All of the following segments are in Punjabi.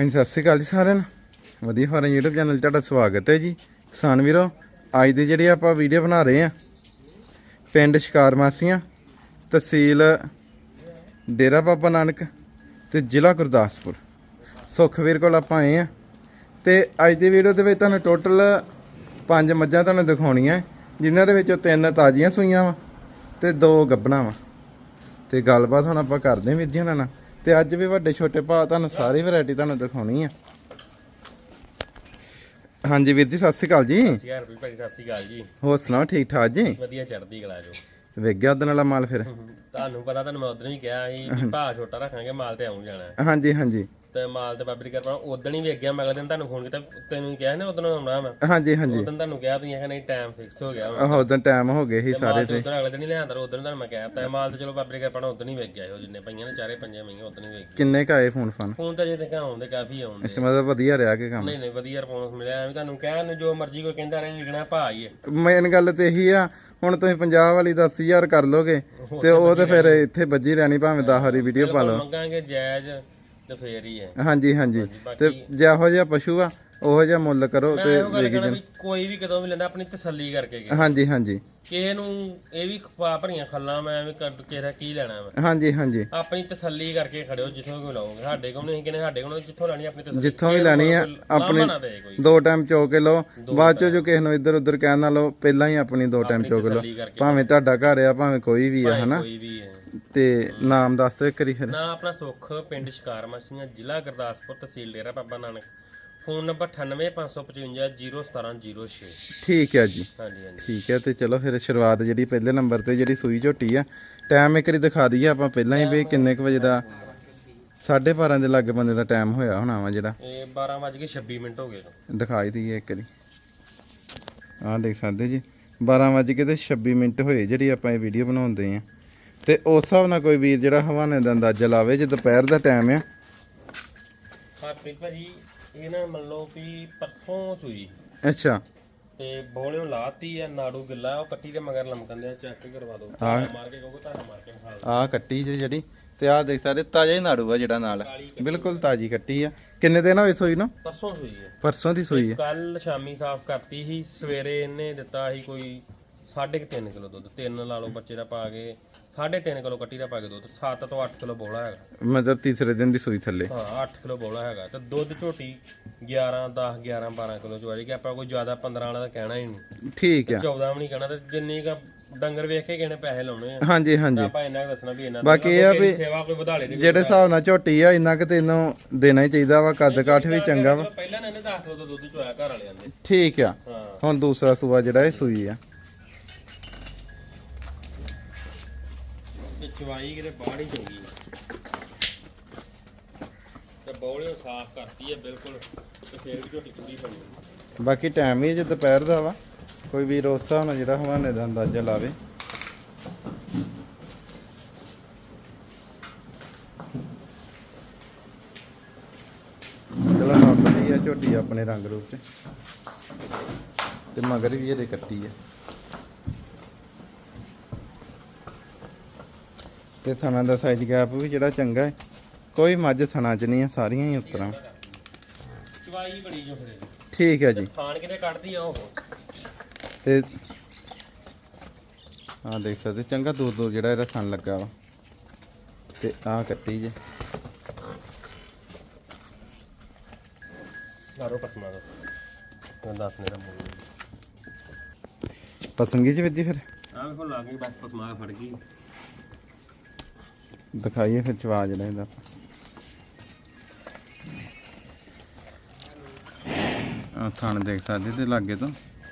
ਹਾਂਜੀ, ਸਤਿ ਸ਼੍ਰੀ ਅਕਾਲ ਜੀ ਸਾਰਿਆਂ ਨੂੰ। ਵਧੀਆ ਫਾਰਮ YouTube ਚੈਨਲ 'ਚ ਤੁਹਾਡਾ ਸਵਾਗਤ ਹੈ ਜੀ। ਕਿਸਾਨ ਵੀਰੋ, ਅੱਜ ਦੀ ਜਿਹੜੀ ਆਪਾਂ ਵੀਡੀਓ ਬਣਾ ਰਹੇ ਆ ਪਿੰਡ ਸ਼ਿਕਾਰ ਮਾਸੀਆਂ, ਤਹਿਸੀਲ ਡੇਰਾ ਬਾਬਾ ਨਾਨਕ ਤੇ ਜ਼ਿਲ੍ਹਾ ਗੁਰਦਾਸਪੁਰ। ਸੁਖਵੀਰ ਕੋਲ ਆਪਾਂ ਆਏ ਆ ਤੇ ਅੱਜ ਦੀ ਵੀਡੀਓ ਦੇ ਵਿੱਚ ਤੁਹਾਨੂੰ ਟੋਟਲ ਪੰਜ ਮੱਝਾਂ ਤੁਹਾਨੂੰ ਦਿਖਾਉਣੀਆਂ। ਜਿਨ੍ਹਾਂ ਦੇ ਵਿੱਚੋਂ ਤਿੰਨ ਤਾਜ਼ੀਆਂ ਸੂਈਆਂ ਵਾ ਤੇ ਦੋ ਗੱਭਣਾ ਵਾ। ਤੇ ਗੱਲਬਾਤ ਹੁਣ ਆਪਾਂ ਕਰਦੇ ਹਾਂ ਵੀਰ ਜੀ ਨਾਲ। ਤੇ ਅੱਜ ਵੀ ਵੱਡੇ ਛੋਟੇ ਭਾਅ ਤੁਹਾਨੂੰ ਸਾਰੀ ਵੈਰਾਈਟੀ ਤੁਹਾਨੂੰ ਦਿਖਾਉਣੀ ਆ। ਹਾਂਜੀ ਵੀਰ ਜੀ ਸਤਿ ਸ਼੍ਰੀ ਅਕਾਲ ਜੀ। ਸਤਿ ਸ਼੍ਰੀ ਅਕਾਲ ਭਾਈ ਸਤਿ ਸ਼੍ਰੀ ਅਕਾਲ ਜੀ। ਹੋਰ ਸੁਣਾਓ ਠੀਕ ਠਾਕ ਜੀ? ਵਧੀਆ ਚੜ੍ਹਦੀ ਕਲਾ ਜੋ। ਵੇਖ ਗਿਆ ਉਦਣ ਵਾਲਾ ਮਾਲ ਫਿਰ? ਤੁਹਾਨੂੰ ਪਤਾ ਤੁਹਾਨੂੰ ਮੈਂ ਉਦੋਂ ਵੀ ਕਿਹਾ ਸੀ ਵੀ ਭਾਅ ਛੋਟਾ ਰੱਖਾਂਗੇ ਮਾਲ ਤੇ ਆਉਂ ਜਾਣਾ। ਹੈ। ਹਾਂਜੀ ਹਾਂਜੀ। ਤੇ ਮਾਲ ਤੇ ਬਾਬਰੀ ਕਰਪਾ ਉਦੋਂ ਹੀ ਵੇਖ ਗਿਆ ਮੈਂ ਅਗਲੇ ਦਿਨ ਤੁਹਾਨੂੰ ਫੋਨ ਕੀਤਾ ਤੈਨੂੰ ਕਿਹਾ ਨਾ ਉਦੋਂ ਆਉਣਾ ਮੈਂ। ਹਾਂਜੀ ਹਾਂਜੀ। ਉਦੋਂ ਤੁਹਾਨੂੰ ਕਿਹਾ ਤੁਸੀਂ ਆਖਿਆ ਨਹੀਂ ਟਾਈਮ ਫਿਕਸ ਹੋ ਗਿਆ ਵਾ। ਆਹ ਉਦੋਂ ਟਾਈਮ ਹੋ ਗਏ ਸੀ ਸਾਰੇ ਮਾਲ ਤੇ ਉਦੋਂ ਅਗਲੇ ਦਿਨ ਹੀ ਲਿਆਂਦਾ ਉਦੋਂ ਤੁਹਾਨੂੰ ਮੈਂ ਕਿਹਾ। ਤਾਂ ਮਾਲ ਤੇ ਚਲੋ ਬਾਬਰੀ ਕਰਪਾ ਉਦੋਂ ਹੀ ਵੇਖ ਗਿਆ ਉਹ ਜਿੰਨੇ ਪਈਆਂ ਨੇ ਚਾਰੇ ਪੰਜੇ ਮਹੀਨੇ ਉਦੋਂ ਹੀ ਵੇਖ ਗਿਆ। ਕਿੰਨੇ ਕ ਆਏ ਫੋਨ ਫਨ? ਫੋਨ ਤਾਂ ਜੇ ਤੇ ਆਉਂਦੇ ਕਾਫੀ ਆਉਂਦੇ ਅੱਛਾ ਮਤਲਬ ਵਧੀਆ ਰਿਹਾ ਕਿ ਕੰਮ? ਨਹੀਂ ਨਹੀਂ ਵਧੀਆ ਰਿਸਪੌਂਸ ਮਿਲਿਆ। ਐਵੇਂ ਤੁਹਾਨੂੰ ਕਹਿਣ ਨੂੰ ਜੋ ਮਰਜ਼ੀ ਕੋਈ ਕਹਿੰਦਾ ਰਹੇ ਵਿਕਣਾ ਭਾਅ ਹੀ ਹੈ। ਮੇਨ ਗੱਲ ਤੇ ਇਹੀ ਆ ਹੁਣ ਤੁਸੀਂ 50 ਵਾਲੀ 10000 ਕਰ ਲੋਗੇ ਤੇ ਉਹ ਤੇ ਫਿਰ ਇੱਥੇ ਵੱਜੀ ਰਹਿਣੀ ਭਾਵੇਂ 10 ਵਾਰੀ ਵੀਡੀਓ ਪਾ ਲਓ। ਮੰਗਾਂਗੇ ਜਾਇਜ਼। ਤੇ ਫੇਰ ਹੀ ਹੈ। ਹਾਂਜੀ ਹਾਂਜੀ। ਤੇ ਜਿਹੋ ਜਿਹਾ ਪਸ਼ੂ ਆ ਉਹੋ ਜਿਹਾ ਮੁੱਲ ਕਰੋ ਤੇ ਇਹੋ ਗੱਲ ਕਹਿਣਾ ਵੀ ਕੋਈ ਵੀ ਕਦੋਂ ਵੀ ਲੈਂਦਾ ਆਪਣੀ ਤਸੱਲੀ ਕਰਕੇ ਗਿਆ ਹਾਂਜੀ ਹਾਂਜੀ। ਕਿਸੇ ਨੂੰ ਇਹ ਵੀ ਖਪਾ ਭਰੀਆਂ ਖੱਲਾਂ ਮੈਂ ਐਵੇਂ ਕੱਢ ਕੇ ਰਾ ਕੀ ਲੈਣਾ ਮੈਂ ਹਾਂਜੀ ਹਾਂਜੀ। ਆਪਣੀ ਤਸੱਲੀ ਕਰਕੇ ਖੜਿਓ ਜਿੱਥੋਂ ਕੋਈ ਲਾਓਗੇ। ਸਾਡੇ ਕੋਲ ਨਹੀਂ ਕਹਿੰਦੇ ਸਾਡੇ ਕੋਲ ਜਿੱਥੋਂ ਲੈਣੀ ਆਪਣੀ ਤਸੱਲੀ। ਜਿੱਥੋਂ ਵੀ ਲੈਣੀ ਆ ਆਪਣੀ ਦੇ ਟਾਈਮ ਚੋ ਕੇ ਲਓ। ਬਾਅਦ ਚੋਂ ਜੋ ਕਿਸੇ ਨੂੰ ਇੱਧਰ ਉੱਧਰ ਕਹਿਣ ਨਾ ਲਓ ਪਹਿਲਾਂ ਹੀ ਆਪਣੀ ਦੋ ਟਾਈਮ ਚੋ ਕੇ ਲਓ। ਭਾਵੇਂ ਤੁਹਾਡਾ ਘਰ ਆ ਭਾਵੇਂ ਕੋਈ ਵੀ ਆ ਹਨਾ? ਕੋਈ ਵੀ ਹੈ ਤੇ ਨਾਮ ਦੱਸ ਦਿਓ ਇੱਕ ਵਾਰੀ ਫਿਰ। ਨਾ ਆਪਣਾ ਸੁੱਖ ਪਿੰਡ ਸ਼ਿਕਾਰ ਮਸੀਆਂ ਜ਼ਿਲ੍ਹਾ ਗੁਰਦਾਸਪੁਰ ਤਹਿਸੀਲ ਡੇਰਾ ਬਾਬਾ ਨਾਨਕ। ਫੋਨ ਨੰਬਰ 9855501706 ਠੀਕ ਹੈ ਜੀ। ਹਾਂਜੀ ਹਾਂਜੀ। ਠੀਕ ਹੈ ਤੇ ਚਲੋ ਫਿਰ ਸ਼ੁਰੂਆਤ ਜਿਹੜੀ ਪਹਿਲੇ ਨੰਬਰ ਤੇ ਜਿਹੜੀ ਸੂਈ ਝੋਟੀ ਆ ਟਾਈਮ ਇੱਕ ਵਾਰੀ ਦਿਖਾ ਦਈਏ ਆਪਾਂ ਪਹਿਲਾਂ ਹੀ ਵੀ ਕਿੰਨੇ ਕੁ ਵਜੇ ਦਾ 12:30 ਦੇ ਲੱਗ ਬੰਦੇ ਦਾ ਟਾਈਮ ਹੋਇਆ ਹੋਣਾ ਵਾ ਜਿਹੜਾ। ਇਹ 12:26 ਮਿੰਟ ਹੋ ਗਏ। ਦਿਖਾਈ ਦਈਏ ਇੱਕ ਵਾਰੀ। ਆਹ ਦੇਖ ਸਕਦੇ ਜੀ 12 ਵਜੇ ਕੇ ਤੇ 26 ਮਿੰਟ ਹੋਏ ਜਿਹੜੀ ਆਪਾਂ ਇਹ ਵੀਡੀਓ ਬਣਾਉਂਦੇ ਆ। ਤੇ ਉਸ ਹਿਸਾਬ ਨਾਲ ਕੋਈ ਵੀਰ ਜਿਹੜਾ ਹਵਾਨੇ ਦਾ ਅੰਦਾਜ਼ਾ ਲਾਵੇ ਜੇ ਦੁਪਹਿਰ ਦਾ ਟਾਈਮ ਆ। ਹਰਪ੍ਰੀਤ ਭਾਜੀ ਇਹ ਨਾ ਮੰਨ ਲਓ ਵੀ ਪਰਸੋਂ ਸੂਈ। ਅੱਛਾ। ਤੇ ਬੋਲਿਓ ਲਾਤੀ ਆ ਨਾੜੂ ਗਿੱਲਾ ਉਹ ਕੱਟੀ ਦੇ ਮਗਰ ਲਮਕੰਦੇ ਆ ਚੈੱਕ ਕਰਵਾ ਦਿਓ। ਮਾਰ ਕੇ ਕਹੋਗੇ ਤੁਹਾਨੂੰ ਮਾਰ ਕੇ ਦਿਓ। ਆਹ ਕੱਟੀ ਜੀ ਜਿਹੜੀ ਤੇ ਆਹ ਦੇਖ ਸਕਦੇ ਤਾਜ਼ਾ ਹੀ ਨਾੜੂ ਆ ਜਿਹੜਾ ਨਾਲ। ਬਿਲਕੁਲ ਤਾਜ਼ੀ ਕੱਟੀ ਆ। ਕਿੰਨੇ ਦਿਨ ਹੋਏ ਸੂਈ ਨੂੰ? ਪਰਸੋਂ ਸੂਈ ਹੈ ਪਰਸੋਂ ਦੀ ਸੂਈ ਆ। ਕੱਲ ਸ਼ਾਮੀ ਸਾਫ਼ ਕਰਤੀ ਸੀ ਸਵੇਰੇ ਇਹਨੇ ਦਿੱਤਾ ਸੀ ਕੋਈ 3.5 ਕਿਲੋ ਦੁੱਧ। ਤਿੰਨ ਲਾ ਲਓ ਬੱਚੇ ਦਾ ਪਾ ਕੇ। 3.5 ਕਿਲੋ ਕੱਟੀ ਦਾ ਪਾ ਕੇ ਦੁੱਧ 7 ਤੋਂ 8 ਕਿਲੋ ਬੋਲਾ ਹੈਗਾ। ਮਤਲਬ ਤੀਸਰੇ ਦਿਨ ਦੀ ਸੂਈ ਥੱਲੇ। ਹਾਂ 8 ਕਿਲੋ ਬੋਲਾ ਹੈਗਾ ਤੇ ਦੁੱਧ ਝੋਟੀ 11 10 11 12 ਕਿਲੋ ਕਿ ਆਪਾਂ ਕੋਈ ਜ਼ਿਆਦਾ 15 ਵਾਲਾ ਤਾਂ ਕਹਿਣਾ ਹੀ ਨਹੀਂ। ਠੀਕ ਆ। 14 ਵੀ ਨਹੀਂ ਕਹਿਣਾ ਤੇ ਜਿੰਨੀ ਕ ਡੰਗਰ ਵੇਖ ਕੇ ਕਿਹਨੇ ਪੈਸੇ ਲਾਉਣੇ ਆ। ਹਾਂਜੀ ਹਾਂਜੀ। ਆਪਾਂ ਇੰਨਾ ਕੁ ਦੱਸਣਾ ਵੀ ਇੰਨਾ ਬਾਕੀ ਇਹ ਆ ਵੀ ਸੇਵਾ ਕੋਈ ਵਧਾ ਲੇ ਦੇ ਜਿਹੜੇ ਹਿਸਾਬ ਨਾਲ ਝੋਟੀ ਆ ਇੰਨਾ ਕਿ ਤੈਨੂੰ ਦੇਣਾ ਹੀ ਚਾਹੀਦਾ ਵਾ ਕੱਦ ਕਾਠ ਵੀ ਚੰਗਾ ਵਾ। ਪਹਿਲਾਂ ਨੇ ਇਹਨੇ 10 ਕਿਲੋ ਦਾ ਦੁੱਧ ਚੋਇਆ ਘਰ ਵਾਲਿਆਂ ਦੇ ਠੀਕ ਆ। ਹਾਂ। ਹੁਣ ਦੂਸਰਾ ਸੂਆ ਜਿਹੜਾ ਇਹ ਸੂਈ ਆ। ਚਵਾਈ ਕਿਤੇ ਬਾਹਰ ਹੀ ਚੰਗੀ ਤੇ ਬੌਲਿਓ ਸਾਫ਼ ਕਰਤੀ ਹੈ ਬਿਲਕੁਲ, ਤੇ ਫੇਰ ਵੀ ਝੋਟੀ ਪੂਰੀ ਬਣੀ ਬਾਕੀ ਟਾਈਮ ਹੀ ਜੇ ਦੁਪਹਿਰ ਦਾ ਵਾ। ਕੋਈ ਵੀ ਉਸ ਹਿਸਾਬ ਜਿਹੜਾ ਹਵਾਨੇ ਦਾ ਅੰਦਾਜ਼ਾ ਲਾਵੇ। ਚਲੋ ਨੌਕਰੀ ਆ ਝੋਟੀ ਆਪਣੇ ਰੰਗ ਰੂਪ ਤੇ ਤੇ ਮਗਰ ਵੀ ਇਹਦੇ ਕੱਟੀ ਆ। ਤੇ ਥਣਾ ਦਾ ਸਾਈਜ਼ ਗੈਪ ਵੀ ਜਿਹੜਾ ਚੰਗਾ ਹੈ। ਕੋਈ ਮੱਝ ਥਣਾ ਚ ਨਹੀਂ ਆ ਸਾਰੀਆਂ ਹੀ ਉਤਰਾਂ। ਚਵਾਈ ਬੜੀ ਜੋ ਫਿਰ। ਠੀਕ ਹੈ ਜੀ। ਖਾਣ ਕਿਤੇ ਕੱਢਦੀ ਆ ਉਹ। ਤੇ ਆ ਦੇਖ ਸਕਦੇ ਚੰਗਾ ਦੂਰ ਦੂਰ ਜਿਹੜਾ ਇਹਦਾ ਥਣ ਲੱਗਾ ਵਾ। ਤੇ ਆ ਕੱਟੀ ਜੇ। ਗਾਰੋ ਪਸਮਾ ਦੋ ਮੈਂ ਦੱਸ ਮੇਰਾ ਮੂੰਹ। ਪਸੰਦਗੀ ਚ ਵੱਜੀ ਫਿਰ? ਆ ਵੇਖੋ ਲਾ ਕੇ ਬਸ ਪਸਮਾ ਫੜ ਗਈ। ਦਿਖਾਈਏ ਫਿਰ ਚਵਾ ਜਿਹੜਾ ਇਹਦਾ। ਆ ਥਣ ਦੇਖ ਸਕਦੇ ਤੇ ਲਾਗੇ ਤੋਂ।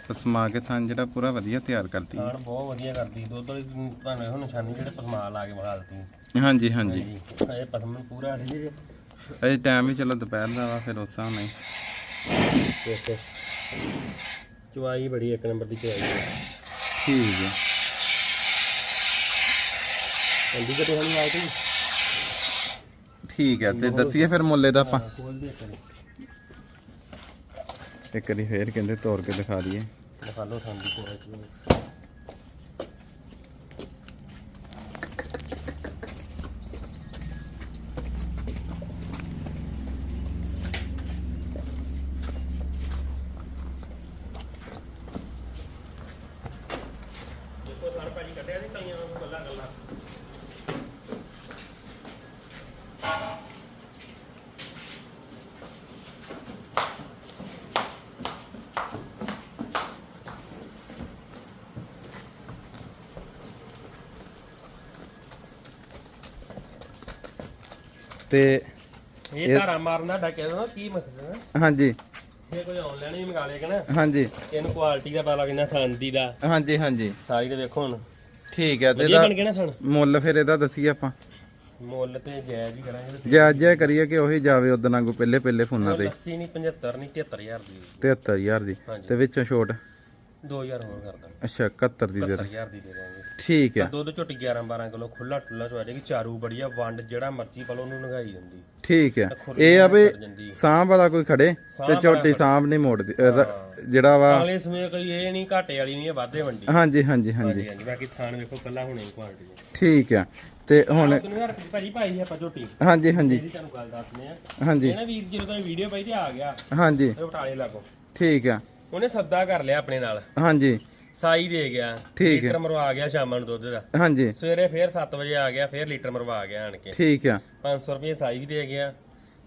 ਪਸਮਾ ਕੇ ਥਣ ਜਿਹੜਾ ਪੂਰਾ ਵਧੀਆ ਤਿਆਰ ਕਰਦੀ ਖਾਣ ਬਹੁਤ ਵਧੀਆ ਕਰਦੀ ਦੁੱਧ ਵਾਲੀ ਤੁਹਾਨੂੰ ਇਹੋ ਨਿਸ਼ਾਨੀ ਜਿਹੜੇ ਪਸਮਾ ਲਾ ਕੇ ਵਿਖਾ ਦਿੱਤੀ। ਹਾਂਜੀ ਹਾਂਜੀ। ਇਹ ਪਸਮ ਪੂਰਾ ਅੜੀ ਜੇ ਅਜੇ ਟਾਈਮ ਵੀ ਚਲੋ ਦੁਪਹਿਰ ਦਾ ਵਾ ਫਿਰ ਉਸ ਹੀ। ਦੇਖੋ ਚਵਾਈ ਬੜੀ ਇੱਕ ਨੰਬਰ ਦੀ ਚਵਾਈ ਹੈ ਠੀਕ ਹੈ ਹਣੀ ਆਏ ਠੀਕ ਹੈ ਤੇ ਦੱਸੀਏ ਫਿਰ ਮੁੱਲੇ ਦਾ ਆਪਾਂ। ਖੋਲ ਦੇ ਕਰੇ ਇੱਕ ਵਾਰੀ ਫੇਰ ਕਹਿੰਦੇ ਤੋੜ ਕੇ ਦਿਖਾ ਦਈਏ। ਦਿਖਾ ਲਓ ਸੰਦੀ ਕੋਲ ਤੇ ਇਹ ਧਾਰਾ ਮਾਰਨ ਦਾ ਡੱਕੇ ਦਾ ਕੀ ਮਕਸਦ ਹੈ? ਹਾਂਜੀ। ਇਹ ਕੋਈ ਆਨਲਾਈਨ ਹੀ ਮੰਗਾ ਲੇਗਾ ਨਾ? ਹਾਂਜੀ। ਇਹਨੂੰ ਕੁਆਲਿਟੀ ਦਾ ਪਤਾ ਲੱਗ ਜਾਂਦਾ ਖਾਂਦੀ ਦਾ ਹਾਂਜੀ ਹਾਂਜੀ। ਸਾਰੀ ਤੇ ਵੇਖੋ ਹੁਣ। ਠੀਕ ਹੈ ਤੇ ਇਹਦਾ ਬਣ ਗਿਆ ਨਾ ਖਾਣ ਮੁੱਲ ਫਿਰ ਇਹਦਾ ਦਸੀਏ ਆਪਾਂ। ਮੁੱਲ ਤੇ ਜਾਇਜ਼ ਹੀ ਕਰਾਂਗੇ। ਤੇ ਜੇ ਅੱਜ ਇਹ ਕਰੀਏ ਕਿ ਉਹੀ ਜਾਵੇ ਉਦੋਂ ਵਾਂਗੂ ਪਹਿਲੇ ਪਹਿਲੇ ਫੋਨਾਂ ਤੇ। 80 ਨਹੀਂ 75 ਨਹੀਂ 73000 ਦੀ। 73000 ਦੀ। ਤੇ ਵਿੱਚੋਂ ਛੋਟ? 2000 ਹੋਰ ਕਰਦਾ। ਅੱਛਾ 71 ਦੀ ਦੇ ਦਾਂ। 70000 ਦੀ ਦੇ ਦਾਂਗੇ। ਠੀਕ ਹੈ। ਦੁੱਧ ਝੋਟੀ 11 12 ਕਿਲੋ ਖੁੱਲਾ ਟੁੱਲਾ ਚਵਾ ਜਾਏਗੀ। ਚਾਰੂ ਬੜੀਆ ਵੰਡ ਜਿਹੜਾ ਮਰਜ਼ੀ ਪਲੋ ਨੂੰ ਨਗਾਈ ਜਾਂਦੀ। ਠੀਕ ਹੈ। ਇਹ ਆ ਵੀ ਸਾਂਭ ਵਾਲਾ ਕੋਈ ਖੜੇ ਤੇ ਝੋਟੀ ਸਾਂਭ ਨਹੀਂ ਮੋੜਦੀ ਜਿਹੜਾ ਵਾ ਅਗਲੇ ਸਮੇਂ ਕੋਈ ਇਹ ਨਹੀਂ ਘਾਟੇ ਵਾਲੀ ਨਹੀਂ ਵਾਧੇ ਵੰਡੀ। ਹਾਂਜੀ ਹਾਂਜੀ ਹਾਂਜੀ। ਬਾਕੀ ਥਾਨ ਵੇਖੋ ਕੱਲਾ ਹੁਣੇ ਕੁਆਲਿਟੀ ਠੀਕ ਹੈ। ਤੇ ਹੁਣ ਭਾਜੀ ਭਾਈ ਆਪਾਂ ਝੋਟੀ? ਹਾਂਜੀ ਹਾਂਜੀ। ਤੁਹਾਨੂੰ ਗੱਲ ਦੱਸਦੇ ਆ ਹਾਂਜੀ। ਇਹ ਨਾ ਵੀਰ ਜਦੋਂ ਵੀਡੀਓ ਪਾਈ ਤੇ ਆ ਗਿਆ। ਹਾਂਜੀ। ਬਟਾਲੇ ਲਾਗੋ। ਠੀਕ ਹੈ। ਉਹਨੇ ਸੱਦਾ ਕਰ ਲਿਆ ਆਪਣੇ ਨਾਲ। ਹਾਂਜੀ। ਸਾਈ ਦੇ ਗਿਆ ਠੀਕ ਲੀਟਰ ਮਰਵਾ ਗਿਆ ਸ਼ਾਮਾਂ ਨੂੰ ਦੁੱਧ ਦਾ। ਹਾਂਜੀ। ਸਵੇਰੇ ਫੇਰ 7 ਵਜੇ ਆ ਗਿਆ ਫੇਰ ਲੀਟਰ ਮਰਵਾ ਗਿਆ ਆਣ ਕੇ। ਠੀਕ ਹੈ 500 ਰੁਪਏ ਸਾਈ ਵੀ ਦੇ ਗਿਆ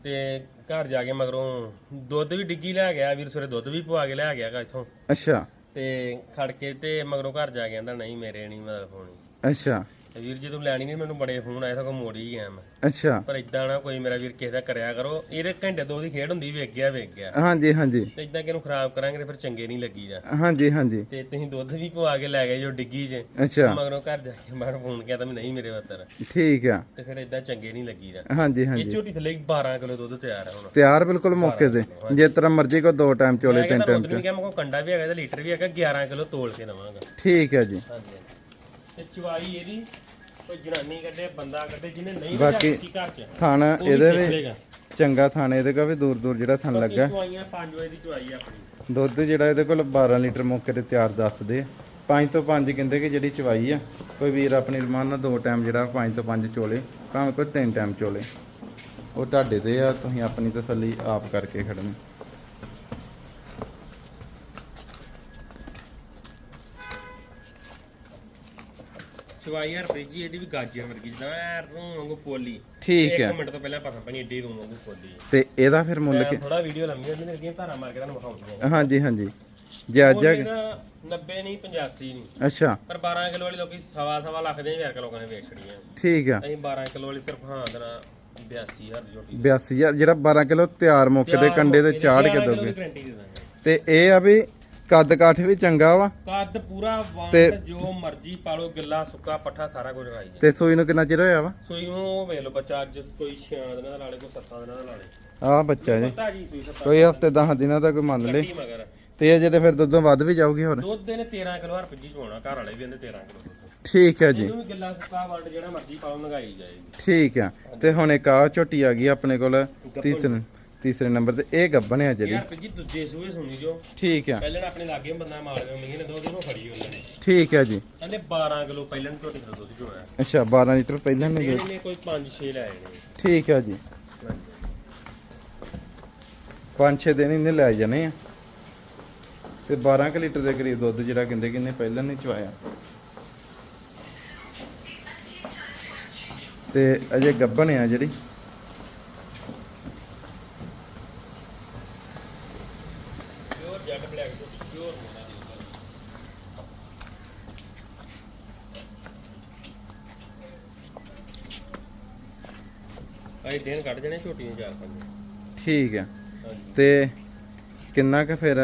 ਤੇ ਘਰ ਜਾ ਕੇ ਮਗਰੋਂ ਦੁੱਧ ਵੀ ਡਿੱਗੀ ਲੈ ਗਿਆ ਵੀਰ ਸਵੇਰੇ ਦੁੱਧ ਵੀ ਪਵਾ ਕੇ ਲੈ ਗਿਆ ਗਾ ਇੱਥੋਂ। ਅੱਛਾ। ਤੇ ਖੜ ਕੇ ਤੇ ਮਗਰੋਂ ਘਰ ਜਾ ਕੇ ਕਹਿੰਦਾ ਨਹੀਂ ਮੇਰੇ ਨਹੀਂ ਮਤਲਬ ਹੋਣੀ। ਅੱਛਾ। ਤੇ ਵੀਰ ਜੇ ਤੂੰ ਲੈਣੀ ਨਹੀਂ ਮੈਨੂੰ ਬੜੇ ਫੋਨ ਆਏ ਸਗੋਂ ਮੋੜ ਗਿਆ ਮੈਂ। ਅੱਛਾ। ਪਰ ਇਦਾਂ ਨਾ ਕੋਈ ਮੇਰਾ ਵੀਰ ਕਿਸੇ ਦਾ ਕਰਿਆ ਕਰੋ ਇਹਦੇ ਘੰਟੇ ਦੋ ਦੀ ਖੇਡ ਹੁੰਦੀ ਵੇਖ ਗਿਆ ਵੇਖ ਗਿਆ ਹਾਂਜੀ ਹਾਂਜੀ। ਤੇ ਇਦਾਂ ਕਿਹਨੂੰ ਖਰਾਬ ਕਰਾਂਗੇ ਤੇ ਫਿਰ ਚੰਗੇ ਨਹੀਂ ਲੱਗੀ ਜਾ ਹਾਂਜੀ ਹਾਂਜੀ। ਤੇ ਤੁਸੀਂ ਦੁੱਧ ਵੀ ਪਵਾ ਕੇ ਲੈ ਗਏ ਜੋ ਡਿੱਗੀ 'ਚ ਅੱਛਾ। ਮਗਰੋਂ ਘਰ ਜਾ ਕੇ ਮੈਂ ਫੋਨ ਕੀਤਾ ਵੀ ਨਹੀਂ ਮੇਰੇ ਵੱਤਰ ਠੀਕ ਆ। ਤੇ ਫਿਰ ਇਦਾਂ ਚੰਗੇ ਨਹੀਂ ਲੱਗੀ ਜਾ ਹਾਂਜੀ। ਇਹ ਹਾਂਜੀ ਝੋਟੀ ਥੱਲੇ 12 ਕਿਲੋ ਦੁੱਧ ਤਿਆਰ ਹੈ ਹੁਣ। ਤਿਆਰ ਬਿਲਕੁਲ ਮੌਕੇ ਤੇ। ਜੇ ਤਰ੍ਹਾਂ ਮਰਜ਼ੀ ਕੋ ਦੋ ਟਾਈਮ ਚੋਲੇ ਮੈਂ ਤਿੰਨ ਟਾਈਮ ਦੁੱਧ ਕਿਹਾ ਮੇਰੇ ਕੋਲ ਕੰਡਾ ਵੀ ਹੈਗਾ ਤੇ ਲੀਟਰ ਵੀ ਹੈਗਾ 11 ਕਿਲੋ ਤੋਲ ਕੇ ਦਵਾਂਗਾ। ਠੀਕ ਹੈ ਜੀ। ਹਾਂਜੀ ਹਾਂਜੀ। ਤੇ ਚਵਾਈ ਇਹਦੀ ਕੋਈ ਜਨਾਨੀ ਕੱਢੇ ਬੰਦਾ ਕੱਢੇ ਜਿਹਨੇ ਨਹੀਂ ਬਾਕੀ- ਰੱਖੀ ਘਰ 'ਚ ਥਣ ਉਹ ਵੀ ਇਹਦੇ ਸਿੱਖ ਵੀ ਲਏਗਾ ਚੰਗਾ ਥਣ ਇਹਦੇ ਕਾ ਵੀ ਦੂਰ ਦੂਰ ਜਿਹੜਾ ਥਣ ਲੱਗਾ। ਚਵਾਈਆਂ 5 ਵਜੇ ਦੀ ਚਵਾਈ ਆ ਆਪਣੀ। ਦੁੱਧ ਜਿਹੜਾ ਇਹਦੇ ਕੋਲ 12 ਲੀਟਰ ਮੌਕੇ ਤੇ ਤਿਆਰ ਦੱਸਦੇ ਆ। ਪੰਜ ਤੋਂ ਪੰਜ ਕਹਿੰਦੇ ਕਿ ਜਿਹੜੀ ਚਵਾਈ ਆ ਕੋਈ ਵੀਰ ਆਪਣੀ ਰਮਾਨ ਨਾਲ ਦੋ ਟਾਈਮ ਜਿਹੜਾ ਪੰਜ ਤੋਂ ਪੰਜ ਚੋਲੇ ਭਾਵੇਂ ਕੋਈ ਤਿੰਨ ਟਾਈਮ ਚੋਲੇ। ਉਹ ਤੁਹਾਡੇ ਤੇ ਆ ਤੁਸੀਂ ਆਪਣੀ ਤਸੱਲੀ ਆਪ ਕਰਕੇ ਖੜਨੀ ਚਵਾਈ ਯਾਰ ਫ੍ਰਿਜੀ ਇਹਦੀ ਵੀ ਗਾਜਰ ਵਰਗੀ ਜਿੱਦਾਂ ਐ ਰੂ ਵਾਂਗੂ ਪੋਲੀ। ਠੀਕ ਹੈ। ਇੱਕ ਮਿੰਟ ਤੋਂ ਪਹਿਲਾਂ ਪਤਾ ਪਣੀ ਏਡੀ ਰੂ ਵਾਂਗੂ ਪੋਲੀ। ਤੇ ਇਹਦਾ ਫਿਰ ਮੁੱਲ ਮੈਂ ਥੋੜਾ ਵੀਡੀਓ ਲੰਮੀ ਹੁੰਦੀ ਨੇ ਜਿਹੜੀਆਂ ਧਾਰਾਂ ਮਾਰ ਕੇ ਤੁਹਾਨੂੰ ਵਿਖਾਉਂਦੀਆਂ ਕਿ ਹਾਂਜੀ ਹਾਂਜੀ। ਜੇ ਅੱਜ ਆ- ਇਹਦਾ 90 ਨਹੀਂ 85 ਨਹੀਂ ਅੱਛਾ। ਪਰ 12 ਕਿਲੋ ਵਾਲੀ ਲੋਕੀ ਸਵਾ ਸਵਾ ਲੱਖ ਦੇ ਕੇ ਲੋਕਾਂ ਨੇ ਵੇਚ ਛੜੀਆਂ ਠੀਕ ਆ। ਅਸੀਂ 12 ਕਿਲੋ ਵਾਲੀ ਸਿਰਫ ਹਾਂ ਦੇਣਾ 82000 ਦੀ ਝੋਟੀ 82000 ਜਿਹੜਾ 12 ਕਿਲੋ ਤਿਆਰ ਮੌਕੇ ਦੇ ਕੰਡੇ ਤੇ ਚਾੜ ਕੇ ਦਾਂਗੇ। ਤੇ ਇਹ ਆ ਵੀ ਕੱਦ ਕਾਠ ਵੀ ਚੰਗਾ ਵਾ। ਕੱਦ ਪੂਰਾ ਵਾਂਟ ਤੇ- ਜੋ ਮਰਜ਼ੀ ਪਾਲੋ ਗਿੱਲਾ ਸੁੱਕਾ ਪੱਠਾ ਸਾਰਾ ਕੁਝ ਜਾ ਤੇ ਸੂਈ ਨੂੰ ਕਿੰਨਾ ਚਿਰ ਹੋਇਆ ਵਾ? ਸੋਈ ਨੂੰ ਵੇਖ ਲਓ ਬੱਚਾ ਅੱਜ ਕੋਈ 6 ਦਿਨਾਂ ਦਾ ਲਾ ਲੇ ਕੋਈ 7 ਦਿਨਾਂ ਦਾ ਲਾ ਲੇ। ਆ ਬੱਚਾ ਜੀ। ਪਤਾ ਜੀ ਸੂਈ 7 ਕੋਈ ਹਫ਼ਤੇ 10 ਦਿਨਾਂ ਦਾ ਕੋਈ ਮੰਨ ਲੇ। ਕੱਟੀ ਮਗਰ। ਤੇ ਇਹ ਜਿਹੜੇ ਫਿਰ ਦੁੱਧੋਂ ਵੱਧ ਵੀ ਜਾਊਗੀ ਹੋਰ? ਦੁੱਧ ਦੇ ਨੇ 13 ਕਿਲੋ ਹਰ ਪੱਜੀ ਚੋਣਾ ਘਰ ਵਾਲੇ ਵੀ ਇਹਦੇ 13 ਕਿਲੋ ਦੁੱਧ। ਠੀਕ ਹੈ ਜੀ। ਇਹਨੂੰ ਵੀ ਗਿੱਲਾ ਸੁੱਕਾ ਵਲਟ ਜਿਹੜਾ ਮਰਜ਼ੀ ਪਾਲੋ ਲਗਾਈ ਜਾਏਗੀ ਠੀਕ ਆ। ਤੇ ਹੁਣ ਇੱਕ ਆ ਝੋਟੀ ਆ ਗਈ ਆਪਣੇ ਕੋਲ ਤੀਸਰੇ ਤੀਸਰੇ ਨੰਬਰ ਤੇ ਇਹ ਗੱਬਣ ਆ ਜਿਹੜੀ। ਯਾਰ ਪੱਜੀ ਦੂਜੇ ਸੂਏ ਸੁਣੀ ਜੋ। ਠੀਕ ਆ। ਪਹਿਲਾਂ ਆਪਣੇ ਲਾਗੇ ਬੰਦਾ ਮਾਲਵੇ ਮਹੀਨੇ ਨੇ ਦੋ ਦਿਨੋਂ ਫੜੀ ਉਹਨਾਂ। ਨੇ ਠੀਕ ਆ ਜੀ। ਕਹਿੰਦੇ 12 ਕਿਲੋ ਪਹਿਲਾਂ ਝੋਟੀ ਦਾ ਦੁੱਧ ਚੋਇਆ। ਅੱਛਾ 12 ਲੀਟਰ ਪਹਿਲਾਂ ਨੂੰ ਇਹਨੇ ਕੋਈ 5-6 ਲੈ ਆਏ ਨੇ। ਠੀਕ ਆ ਜੀ। ਪੰਜ ਛੇ ਦਿਨ ਇਹਨੇ ਲੈ ਜਾਣੇ ਆ। ਤੇ 12 ਕੁ ਲੀਟਰ ਦੇ ਕਰੀਬ ਦੁੱਧ ਜਿਹੜਾ ਕਹਿੰਦੇ ਕਿ ਇਹਨੇ ਪਹਿਲਾਂ ਨਹੀਂ ਚਵਾਇਆ ਤੇ ਅਜੇ ਗੱਬਣ ਆ ਜਿਹੜੀ ਪਿਓਰ ਜੈਟ ਬਲੈਕ ਪਿਓਰ ਮੋਨਾ ਦੀ ਉੱਪਰ ਆਈ ਦਿਨ ਕੱਢ ਜਣੇ ਛੋਟੀਆਂ ਚਾਰ ਪੰਜ। ਠੀਕ ਆ ਹਾਂਜੀ। ਤੇ ਕਿੰਨਾ ਕੁ ਫਿਰ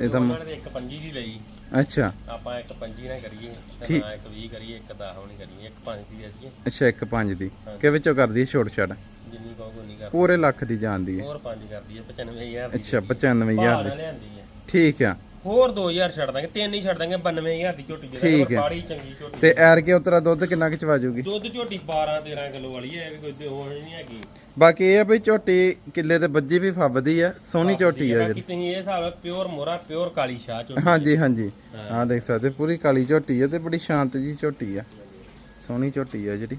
ਇਹਦਾ ਤਾਂ ਇੱਕ ਪੰਜੀ ਦੀ ਲਈ। ਅੱਛਾ। ਆਪਾਂ ਇੱਕ ਪੰਜੀ ਨਾ ਕਰੀਏ ਤੇ ਠੀਕ। ਨਾ ਇੱਕ 20 ਕਰੀਏ ਇੱਕ 10 ਹੋਣੀ ਕਰੀਏ ਇੱਕ ਪੰਜ ਦੀ ਅਸੀਂ। ਅੱਛਾ ਇੱਕ ਪੰਜ ਦੀ। ਕਿ ਵਿੱਚੋਂ ਕਰਦੀ ਛੋਟ ਛੜ ਜਿੰਨੀ ਕਹੋ ਉਨੀ ਕਰ ਪੂਰੇ ਲੱਖ ਦੀ ਜਾਂਦੀ ਹੈ। ਹੋਰ ਪੰਜ ਕਰਦੀ ਹੈ 95000 ਦੀ ਅੱਛਾ 95000 ਭਾਅ ਦੀ। ਨਾਲ ਲਿਆਂਦੀ ਹੈ। ਠੀਕ ਆ। ਹੋਰ 2000 ਛੱਡ ਦਾਂਗੇ ਤਿੰਨ ਹੀ ਛੱਡ ਦਾਂਗੇ 92000 ਦੀ ਝੋਟੀ ਠੀਕ ਹੈ। ਬਾੜੀ ਚੰਗੀ ਝੋਟੀ ਤੇ ਐਰ ਕੇ ਉਤਰਾ ਦੁੱਧ ਕਿੰਨਾ ਕੁ ਚਵਾ ਜੂਗੀ? ਦੁੱਧ ਝੋਟੀ 12 13 ਕਿਲੋ ਵਾਲੀ ਹੈ ਇਹ ਵੀ ਕੋਈ ਹੋਣ ਨਹੀਂ ਹੈਗੀ। ਬਾਕੀ ਇਹ ਆ ਵੀ ਝੋਟੀ ਕਿੱਲੇ ਤੇ ਵੱਜੀ ਵੀ ਫੱਬਦੀ ਆ ਸੋਹਣੀ ਝੋਟੀ ਆ ਬਾਕੀ ਜਿਹੜੀ। ਤੁਸੀਂ ਇਹ ਹਿਸਾਬ ਪਿਓਰ ਮੋਰਾ ਪਿਓਰ ਕਾਲੀ ਸ਼ਾਹ ਝੋਟੀ ਹਾਂਜੀ ਹਾਂਜੀ। ਆਹ ਦੇਖ ਸਕਦੇ ਪੂਰੀ ਕਾਲੀ ਝੋਟੀ ਆ ਤੇ ਬੜੀ ਸ਼ਾਂਤ ਜੀ ਝੋਟੀ ਆ। ਸੋਹਣੀ ਝੋਟੀ ਆ ਜਿਹੜੀ।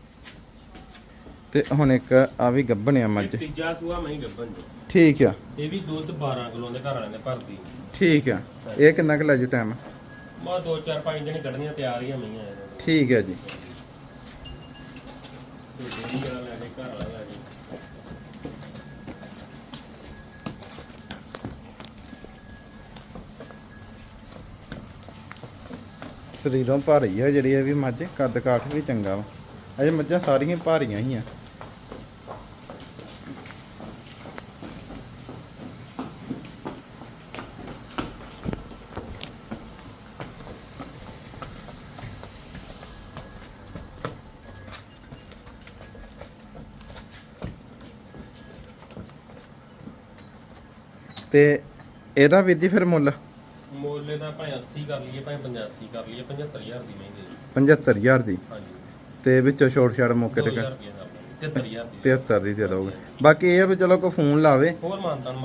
ਤੇ ਹੁਣ ਇੱਕ ਆ ਵੀ ਗੱਭਣ ਆ ਮੱਝ। ਇਹ ਤੀਜਾ ਸੂਆ ਮੈਂ ਗੱਭਣ ਜੀ। ਠੀਕ ਆ। ਇਹ ਵੀ ਦੁੱਧ 12 ਕਿਲੋ ਦੇ ਘਰ ਵਾਲਿਆਂ ਨੇ ਭਰਦੀ ਠੀਕ ਆ। ਇਹ ਕਿੰਨਾ ਕੁ ਲੈ ਜੂ ਟਾਈਮ ਮਾ 2 4 5 ਦਿਨ ਕੱਢਣੀਆਂ ਤਿਆਰ ਹੀ ਆ ਮਈਆਂ ਠੀਕ ਹੈ ਜੀ। ਸਰੀਰੋਂ ਭਾਰੀ ਆ ਜਿਹੜੀ ਇਹ ਵੀ ਮੱਝ ਕੱਦ ਕਾਠ ਵੀ ਚੰਗਾ ਵਾ। ਅਜੇ ਮੱਝਾਂ ਸਾਰੀਆਂ ਭਾਰੀਆਂ ਹੀ ਆ। ਤੇ ਇਹਦਾ ਵੀਰ ਜੀ ਫਿਰ ਮੁੱਲ? ਮੋਲੇ ਦਾ ਭਾਵੇਂ 80 ਕਰ ਲਈਏ ਭਾਵੇਂ 85 ਕਰ ਲਈਏ 75000 ਦੀ ਮਹਿੰਗੀ ਜੀ। 75000 ਦੀ? ਹਾਂਜੀ। ਤੇ ਵਿੱਚੋਂ ਛੋਟ ਛਾੜ ਮੌਕੇ ਤੇ 2000 ਰੁਪਏ ਦਾ। 73000 ਦੀ। 73 ਦੀ ਦੇ ਦੋਗੇ ਬਾਕੀ ਇਹ ਆ ਵੀ ਚਲੋ ਕੋਈ ਫੋਨ ਲਾਵੇ। ਹੋਰ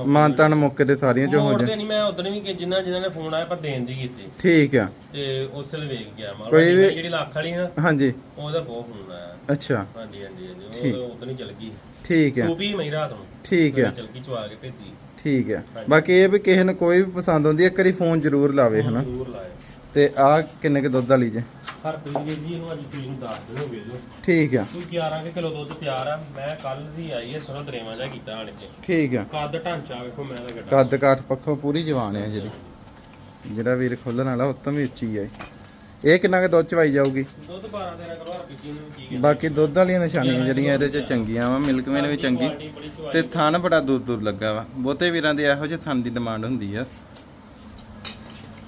ਮਾਨਤਾਨ ਮੌਕੇ ਤੇ। ਸਾਰੀਆਂ ਚ ਹੋ ਜਾ ਮੋੜਦੇ ਨਹੀਂ ਮੈਂ ਉਦੋਂ ਵੀ ਕਿ ਜਿੰਨਾ ਜਿਨ੍ਹਾਂ ਨੇ ਫੋਨ ਆਇਆ ਪਰ ਦੇਣ ਦੀ ਕੀਤੀ। ਠੀਕ ਆ। ਤੇ ਉਸ ਵੇਲੇ ਵੇਖ ਗਿਆ ਮੈਂ ਕੋਈ ਵੀ- ਜਿਹੜੀ ਲੱਖ ਵਾਲੀ ਨਾ ਹਾਂਜੀ। ਉਹਦਾ ਬਹੁਤ ਫੋਨ ਆਇਆ। ਅੱਛਾ। ਹਾਂਜੀ ਹਾਂਜੀ ਉਹ ਉਦੋਂ ਹੀ ਚਲ ਗਈ। ਠੀਕ ਆ। ਸੂਪੀ ਮੈਂ ਰਾਤ ਨੂੰ। ਠੀਕ ਆ। ਚਲ ਗਈ ਚਵਾ ਕੇ ਭੇਜੀ। ਠੀਕ ਆ ਬਾਕੀ ਇਹ ਵੀ ਕਿਸੇ ਨੂੰ ਕੋਈ ਵੀ ਪਸੰਦ ਆਉਂਦੀ ਹੈ ਇੱਕ ਵਾਰੀ ਫੋਨ ਜ਼ਰੂਰ ਲਾਵੇ ਹਨਾ। ਜ਼ਰੂਰ ਲਾਇਆ ਤੇ ਆ ਕਿੰਨੇ ਕੁ ਦੁੱਧ ਵਾਲੀ ਜੇ? ਹਰ ਵੀਰ ਜੀ ਇਹਨੂੰ ਅੱਜ ਤੁਸੀਂ ਨੂੰ ਦੱਸ ਦਿਓ ਵੇਖ ਲਓ ਠੀਕ ਆ। ਕੋਈ 11 ਕਿ ਕਿਲੋ ਦੁੱਧ ਤਿਆਰ ਆ। ਮੈਂ ਕੱਲ ਦੀ ਆਈ ਹੈ ਥੋੜਾ ਦਰੇਵਾ ਜਾ ਕੀਤਾ ਆਣ ਕੇ। ਠੀਕ ਆ। ਕੱਦ ਢਾਂਚਾ ਵੇਖੋ ਮੈਂ ਤਾਂ ਗੱਡਾ। ਕੱਦ ਕਾਠ ਪੱਖੋਂ ਪੂਰੀ ਜਵਾਨ ਹੈ ਜਿਹੜੀ। ਜਿਹੜਾ ਵੀਰ ਖੋਲਣ ਵਾਲਾ ਤੋਂ ਵੀ ਉੱਚੀ ਹੈ ਇਹ ਕਿੰਨਾ ਕੁ ਦੁੱਧ ਚਵਾਈ ਜਾਊਗੀ? ਦੁੱਧ 12 13 ਕਿਲੋ ਹਰ ਕਿਸੇ ਨੂੰ ਕੀ ਹੈ। ਬਾਕੀ ਦੁੱਧ ਵਾਲੀਆਂ ਨਿਸ਼ਾਨੀਆਂ ਜਿਹੜੀਆਂ ਇਹਦੇ 'ਚ ਚੰਗੀਆਂ ਵਾ ਮਿਲਕ ਮੇਨ ਵੀ ਚੰਗੀ। ਤੇ ਥਣ ਬੜਾ ਦੂਰ ਦੂਰ ਲੱਗਾ ਵਾ। ਬਹੁਤੇ ਵੀਰਾਂ ਦੇ ਇਹੋ ਜਿਹੇ ਥਣ ਦੀ ਡਿਮਾਂਡ ਹੁੰਦੀ ਆ।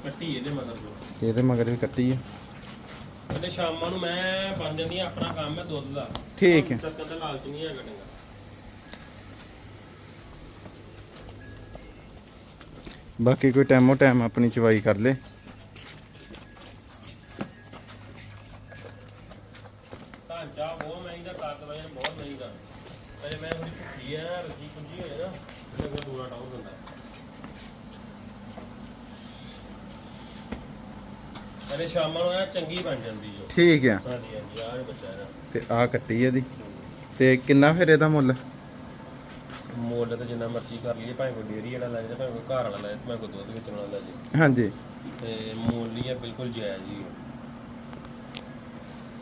ਕੱਟੀ ਇਹਦੇ ਮਗਰ ਜੋ ਇਹਦੇ ਮਗਰ ਵੀ ਕੱਟੀ ਆ। ਤੇ ਸ਼ਾਮਾਂ ਨੂੰ ਮੈਂ ਬਣ ਜਾਂਦੀ ਆ ਆਪਣਾ ਕੰਮ ਹੈ ਦੁੱਧ ਦਾ। ਠੀਕ ਹੈ। ਚੱਕਣ ਦਾ ਲਾਲਚ ਨਹੀਂ ਹੈਗਾ ਡੰਗਾ ਬਾਕੀ ਕੋਈ ਟਾਈਮੋ ਟਾਈਮ ਆਪਣੀ ਚਵਾਈ ਕਰ ਲੇ ਢਾਂਚਾ ਬਹੁਤ ਮਹਿੰਗਾ ਕੱਦ ਵਜਨ ਬਹੁਤ ਮਹਿੰਗਾ ਅਜੇ ਮੈਂ ਥੋੜੀ ਭੁੱਖੀ ਆ ਰੱਜੀ ਪੁੰਜੀ ਹੋਏ ਨਾ ਡੰਗਾ ਦੂਰਾ ਟਾਉ ਹੁੰਦਾ ਅਰੇ ਸ਼ਾਮਾਂ ਨੂੰ ਇਹ ਚੰਗੀ ਬਣ ਜਾਂਦੀ ਜੋ ਠੀਕ ਆ। ਹਾਂਜੀ ਹਾਂਜੀ ਆਹ ਬੱਚਾ ਇਹਦਾ ਤੇ ਆ ਕੱਟੀ ਇਹਦੀ। ਤੇ ਕਿੰਨਾ ਫਿਰ ਇਹਦਾ ਮੁੱਲ? ਮੁੱਲ ਤੇ ਜਿੰਨਾ ਮਰਜ਼ੀ ਕਰ ਲਈਏ ਭਾਵੇਂ ਕੋਈ ਡੇਰੀ ਵਾਲਾ ਲੈ ਜਾਏ ਭਾਵੇਂ ਕੋਈ ਘਰ ਵਾਲਾ ਲੈ ਜਾਏ ਭਾਵੇਂ ਕੋਈ ਦੁੱਧ ਵੇਚਣ ਵਾਲਾ ਲੈ ਜਾਏ ਹਾਂਜੀ। ਤੇ ਮੁੱਲ ਹੀ ਹੈ ਬਿਲਕੁਲ ਜਾਇਜ਼ ਹੀ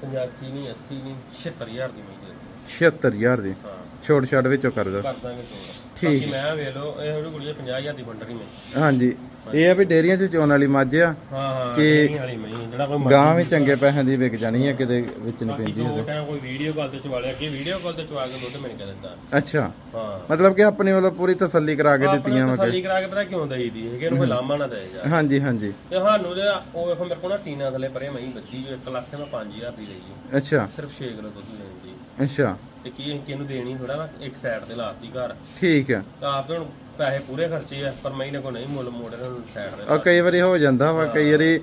85 ਨਹੀਂ 80 ਨਹੀਂ 76000 ਦੀ ਮਿਲ ਜਾਂਦੀ 76000 ਦੀ। ਹਾਂ। ਛੋਟ ਛਾੜ ਵਿੱਚੋਂ ਕਰ ਦੋ। ਕਰ ਦਾਂਗੇ ਤੋੜ। ਠੀਕ। ਬਾਕੀ ਮੈਂ ਵੇਖ ਲਓ ਇਹ ਥੋੜੀ ਕੁੜੀ 50000 ਦੀ ਫੰਡਰੀ ਮੈਂ ਹਾਂਜੀ ਇਹ ਆ ਵੀ ਡੇਰੀਆਂ 'ਚ ਚੋਣ ਵਾਲੀ ਮੱਝ ਆ ਹਾਂ ਹਾਂ ਕਿ ਡੇਅਰੀ ਵਾਲੀ ਮੈਂ ਜਿਹੜਾ ਕੋਈ ਗਾਂ ਵੀ ਚੰਗੇ ਪੈਸਿਆਂ ਦੀ ਵਿਕ ਜਾਣੀ ਆ ਕਿਤੇ ਵਿੱਚ ਨਹੀਂ ਬਾਕੀ ਪੈਂਦੀ ਦੋ ਟਾਈਮ ਕੋਈ ਵੀਡੀਓ ਕਾਲ ਤੇ ਚਵਾ ਲਿਆ ਅੱਗੇ ਵੀਡੀਓ ਕਾਲ ਤੇ ਚਵਾ ਕੇ ਦੁੱਧ ਮੈਨੂੰ ਕਹਿ ਦਿੰਦਾ ਅੱਛਾ। ਹਾਂ। ਮਤਲਬ ਕਿ ਆਪਣੀ ਵੱਲੋਂ ਪੂਰੀ ਤਸੱਲੀ ਕਰਾ ਕੇ ਦਿੱਤੀਆਂ ਵਾ ਤਸੱਲੀ ਕਰਾ ਕੇ ਪਤਾ ਕਿਉਂ ਦਈ ਦੀ ਹੈਗੇ ਇਹਨੂੰ ਕੋਈ ਲਾਮਾ ਨਾ ਦੇ ਜਾ ਹਾਂਜੀ ਹਾਂਜੀ। ਤੇ ਸਾਨੂੰ ਤੇ ਉਹ ਵੇਖੋ ਮੇਰੇ ਕੋਲ ਨਾ ਟੀਨਾ ਥੱਲੇ ਪਰੇ ਮੈਂ ਬੱਚੀ ਜੋ 1 ਲੱਖ ਤੇ ਮੈਂ 5000 ਦੀ ਲਈ ਜੀ ਅੱਛਾ। ਸਿਰਫ 6 ਕਿਲੋ ਦੁੱਧ ਲੈਣ ਦੀ। ਅੱਛਾ। ਤੇ ਕੀ ਕਿਹਨੂੰ ਦੇਣੀ ਥੋੜਾ ਵਾ? ਇੱਕ ਸਾਈਡ ਤੇ ਲਾਤੀ ਘਰ। ਠੀਕ ਆ। ਤਾਂ ਆਪ ਤੇ ਹੁਣ ਪੈਸੇ ਪੂਰੇ ਖਰਚੇ ਆ ਪਰ ਮਹੀਨੇ ਕੋ ਨਹੀਂ ਮੁੱਲ ਮੋੜੇ ਨੂੰ ਸਾਈਡ ਤੇ ਆ ਕਈ ਵਾਰੀ ਹੋ ਜਾਂਦਾ ਵਾ ਕਈ ਵਾਰੀ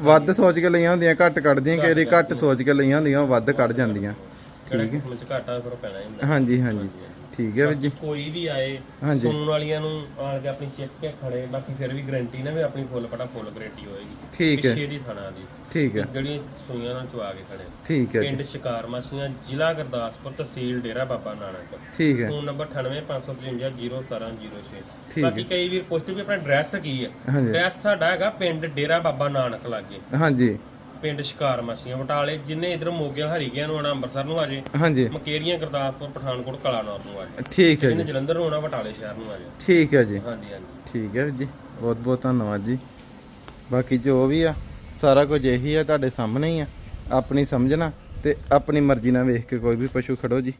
ਵੱਧ ਸੋਚ ਕੇ ਲਈਆਂ ਹੁੰਦੀਆਂ ਘੱਟ ਕੱਢਦੀਆਂ ਕਈ ਵਾਰੀ ਘੱਟ ਸੋਚ ਕੇ ਲਈਆਂ ਹੁੰਦੀਆਂ ਵੱਧ ਕੱਢ ਜਾਂਦੀਆਂ। ਘਾਟਾ ਫਿਰ ਪੈਣਾ ਹੀ ਹੁੰਦਾ। ਹਾਂਜੀ ਹਾਂਜੀ। ਠੀਕ ਹੈ ਵੀਰ ਜੀ। ਕੋਈ ਵੀ ਆਏ ਹਾਂਜੀ। ਸੁਣਨ ਵਾਲੀਆਂ ਨੂੰ ਆਣ ਕੇ ਆਪਣੀ ਚੈੱਕ ਕੇ ਖੜੇ ਬਾਕੀ ਫਿਰ ਵੀ ਗਾਰੰਟੀ ਨਾ ਵੀ ਆਪਣੀ ਫੁੱਲ ਪਟਾ ਫੁੱਲ ਗਾਰੰਟੀ ਹੋਏਗੀ। ਠੀਕ ਹੈ। ਪਿੱਛੇ ਦੀ ਥਣਾ ਦੀ। ਠੀਕ ਹੈ। ਜਿਹੜੀਆਂ ਸੂਈਆਂ ਨਾਲ ਚਵਾ ਕੇ ਖੜੇ। ਠੀਕ ਹੈ ਜੀ, ਪਿੰਡ ਸ਼ਿਕਾਰ ਮਾਸੀਆਂ ਜ਼ਿਲ੍ਹਾ ਗੁਰਦਾਸਪੁਰ ਤਹਿਸੀਲ ਡੇਰਾ ਬਾਬਾ ਨਾਨਕ। ਠੀਕ ਹੈ। ਫੋਨ ਨੰਬਰ 9855501706 ਠੀਕ ਬਾਕੀ ਕਈ ਵੀਰ ਪੁੱਛਦੇ ਵੀ ਆਪਣਾ ਐਡਰੈਸ ਕੀ ਹੈ? ਹਾਂਜੀ। ਐਡਰੈਸ ਸਾਡਾ ਹੈਗਾ ਪਿੰਡ ਡੇਰਾ ਬਾਬਾ ਨਾਨਕ ਲਾਗੇ। ਹਾਂਜੀ। ਪਿੰਡ ਸ਼ਿਕਾਰ ਮਾਸੀਆਂ ਬਟਾਲੇ ਜਿੰਨੇ ਇਧਰ ਮੋਗਿਆ ਹਰੀਕਿਆਂ ਨੂੰ ਆਣਾ ਅੰਮ੍ਰਿਤਸਰ ਨੂੰ ਆ ਜੇ ਹਾਂਜੀ। ਮਕੇਰੀਆਂ ਗੁਰਦਾਸਪੁਰ ਪਠਾਨਕੋਟ ਕਲਾਨੌਰ ਨੂੰ ਆ ਜੇ। ਠੀਕ ਹੈ ਜੀ। ਜਲੰਧਰ ਨੂੰ ਆਉਣਾ ਬਟਾਲੇ ਸ਼ਹਿਰ ਨੂੰ ਆ ਜੇ। ਠੀਕ ਹੈ ਜੀ। ਹਾਂਜੀ ਹਾਂਜੀ। ਠੀਕ ਹੈ ਜੀ। ਬਹੁਤ ਬਹੁਤ ਧੰਨਵਾਦ ਜੀ। ਬਾਕੀ ਜੋ ਵੀ ਆ ਸਾਰਾ ਕੁਝ ਇਹੀ ਆ ਤੁਹਾਡੇ ਸਾਹਮਣੇ ਹੀ ਆ। ਆਪਣੀ ਸਮਝਣਾ ਤੇ ਆਪਣੀ ਮਰਜ਼ੀ ਨਾਲ ਵੇਖ ਕੇ ਕੋਈ ਵੀ ਪਸ਼ੂ ਖੜੋ ਜੀ।